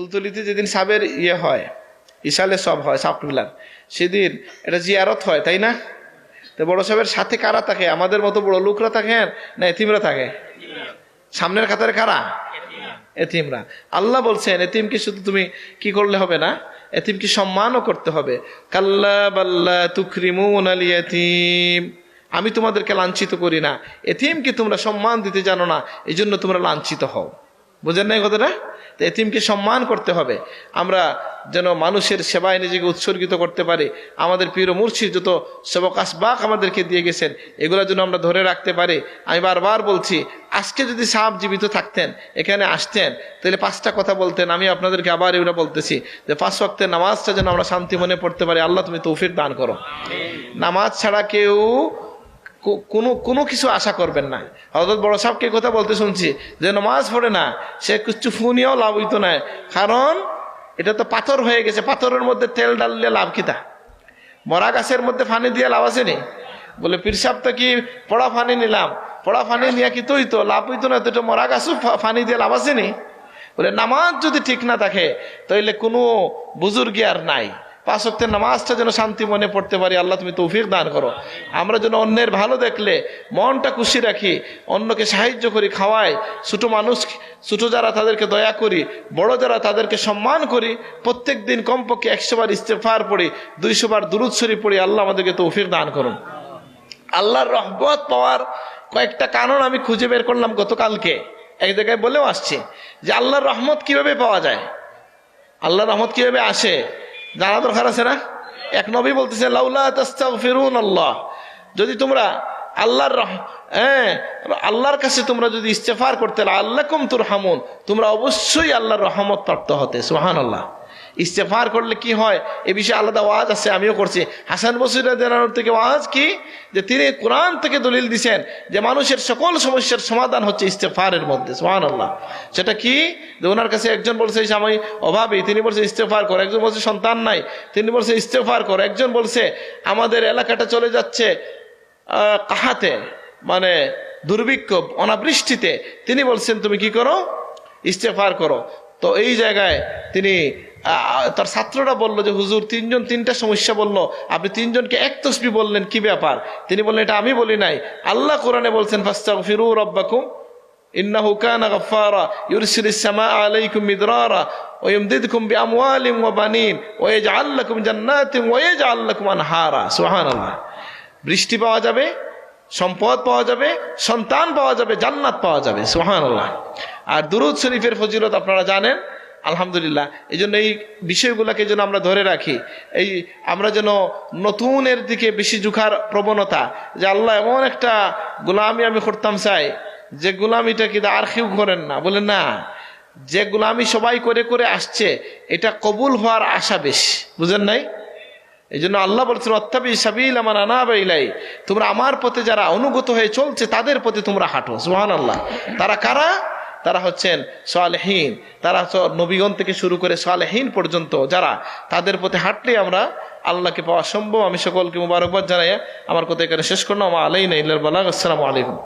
ফুলতলিতে যেদিন সাবের ইয়ে হয়, ইশালে সব হয় সাপবিলার সেদিন এটা জিয়ারত হয়, তাই না? তো বড় সাহেবের সাথে কারা থাকে? আমাদের মতো বড় লোকরা থাকে না এতিমরা থাকে? সামনের কাতারে কারা? এতিমরা। আল্লাহ বলছেন এতিমকে শুধু তুমি কি করলে হবে না? এতিমকে সম্মানও করতে হবে? কাল্লা বাল্লা তুকরিমুন আল এতিম আমি তোমাদেরকে লাঞ্ছিত করি না। এতিমকে তোমরা সম্মান দিতে জানো না এই জন্য তোমরা লাঞ্ছিত হও। বুঝেন নাই কথাটা? তো এতিমকে সম্মান করতে হবে। আমরা যেন মানুষের সেবায় নিজেকে উৎসর্গিত করতে পারি। আমাদের প্রিয় মুর্শিদ যত সেবক আসবাক আমাদেরকে দিয়ে গেছেন এগুলো যেন আমরা ধরে রাখতে পারি। আমি বারবার বলছি আজকে যদি সাপ জীবিত থাকতেন এখানে আসতেন তাহলে পাঁচটা কথা বলতেন আমি আপনাদেরকে আবার এগুলো বলতেছি যে পাঁচ ওয়াক্তের নামাজটা যেন আমরা শান্তি মনে পড়তে পারি। আল্লাহ তুমি তৌফিক দান করো। নামাজ ছাড়া কেউ কোনো কোনো কিছু আশা করবেন না। হজরত বড় সাহেবকে কথা বলতে শুনছি যে নামাজ পড়ে না, সে কিছু ফুনিয়াও লাভ হইতো না। কারণ এটা তো পাথর হয়ে গেছে, পাথরের মধ্যে তেল ডাললে লাভ কিতা মরা গাছের মধ্যে ফানি দিয়ে লাভ আসেনি বলে, পীর সাহেব তো কি পড়া ফানি নিলাম? পড়া ফানি নিয়ে কি তৈতো লাভ হইতো না, তো মরা গাছও ফানি দিয়ে লাভ আসেনি বলে, নামাজ যদি ঠিক না থাকে, তাইলে কোনো বুজুর্গি আর নাই। পাঁচ ওয়াক্তের নামাজটা যেন শান্তি মনে পড়তে পারি, আল্লাহ তুমি তৌফিক দান করো। আমরা যেন অন্যের ভালো দেখলে, মনটা খুশি রাখি, অন্যকে সাহায্য করি, খাওয়াই, ছোটো মানুষ, ছোটো যারা তাদেরকে দয়া করি, বড় যারা তাদেরকে সম্মান করি, প্রত্যেক দিন কমপক্ষে একশো বার ইস্তেফার পড়ি, দুইশো বার দুরুদ শরীফ পড়ি, আল্লাহ আমাদেরকে তৌফিক দান করুন। আল্লাহর রহমত পাওয়ার কয়েকটা কারণ আমি খুঁজে বের করলাম গতকালকে। এক জায়গায় বলেও আসছি যে, আল্লাহর রহমত কীভাবে পাওয়া যায়? আল্লাহর রহমত কীভাবে আসে? জানা দরকার আছে না? এক নবী বলতেছে, লাউলা ফিরুন আল্লাহ। যদি তোমরা আল্লাহর হ্যাঁ আল্লাহর কাছে তোমরা যদি ইস্তেফার করতে আল্লাহ কুম তুর হামুন তোমরা অবশ্যই আল্লাহর রহমত প্রাপ্ত হতে সোহান আল্লাহ ইস্তেফার করলে কি হয়? এ বিষয়ে আলাদা ওয়াজ আছে, আমিও করছি। হাসান বসির দেনানোর থেকে ওয়াজ কি? যে তিনি কোরআন থেকে দলিল দিছেন যে মানুষের সকল সমস্যার সমাধান হচ্ছে ইস্তেফারের মধ্যে সোহান আল্লাহ সেটা কি? যে ওনার কাছে একজন বলছে আমি অভাবী। তিনি বলছে, ইস্তেফার কর। একজন বলছে, সন্তান নাই। তিনি বলছে, ইস্তেফার কর। একজন বলছে, আমাদের এলাকাটা চলে যাচ্ছে কাহাতে? মানে দুর্ভিক্ষ, অনাবৃষ্টিতে। তিনি বলছেন, তুমি কি করো? ইস্তেফার করো। তো এই জায়গায় তিনি তার ছাত্ররা বললো যে হুজুর তিনজন তিনটা সমস্যা বললো আপনি তিনজনকে এক তসবি বললেন কি ব্যাপার তিনি বললেন এটা আমি বলি নাই আল্লাহ কোরআনে বলছেন ফাস্তাগফিরু রাব্বাকুম ইন্নাহু কানা গাফফারা ইউরসিলিস সামাআ আলাইকুম মিদরারা ويمددكم بأموال وبنين ويجعل لكم جنات ويجعل لكم أنهارا سبحان الله বৃষ্টি পাওয়া যাবে সম্পদ পাওয়া যাবে সন্তান পাওয়া যাবে জান্নাত পাওয়া যাবে সোহান আল্লাহ আর দুরুদ শরীফের ফজিলত আপনারা জানেন আলহামদুলিল্লাহ, এই জন্য এই বিষয়গুলোকে যেন আমরা ধরে রাখি। এই আমরা যেন নতুনের দিকে বেশি ঝুঁকার প্রবণতা, যে আল্লাহ এমন একটা গোলামি আমি করতাম চাই, যে গোলামিটা কিন্তু আর কেউ করেন না। বলেন না, যে গোলামি সবাই করে করে আসছে, এটা কবুল হওয়ার আশা বেশি। বুঝেন নাই? এই জন্য আল্লাহ বলছেন অত্যাবি সাবিল আমার আনাবাইলাই তোমরা আমার পথে যারা অনুগত হয়ে চলছে, তাদের পথে তোমরা হাঁটো। সুহান আল্লাহ তারা কারা? তারা হচ্ছেন সোয়ালহীন তারা হচ্ছে নবীগণ থেকে শুরু করে সোয়ালহীন পর্যন্ত। যারা? তাদের প্রতি হাঁটলে আমরা আল্লাহকে পাওয়া সম্ভব। আমি সকলকে মুবারকবাদ জানাই আমার কথা এখানে শেষ করলাম। আলাই নাই বলাগ। আসসালামু আলাইকুম।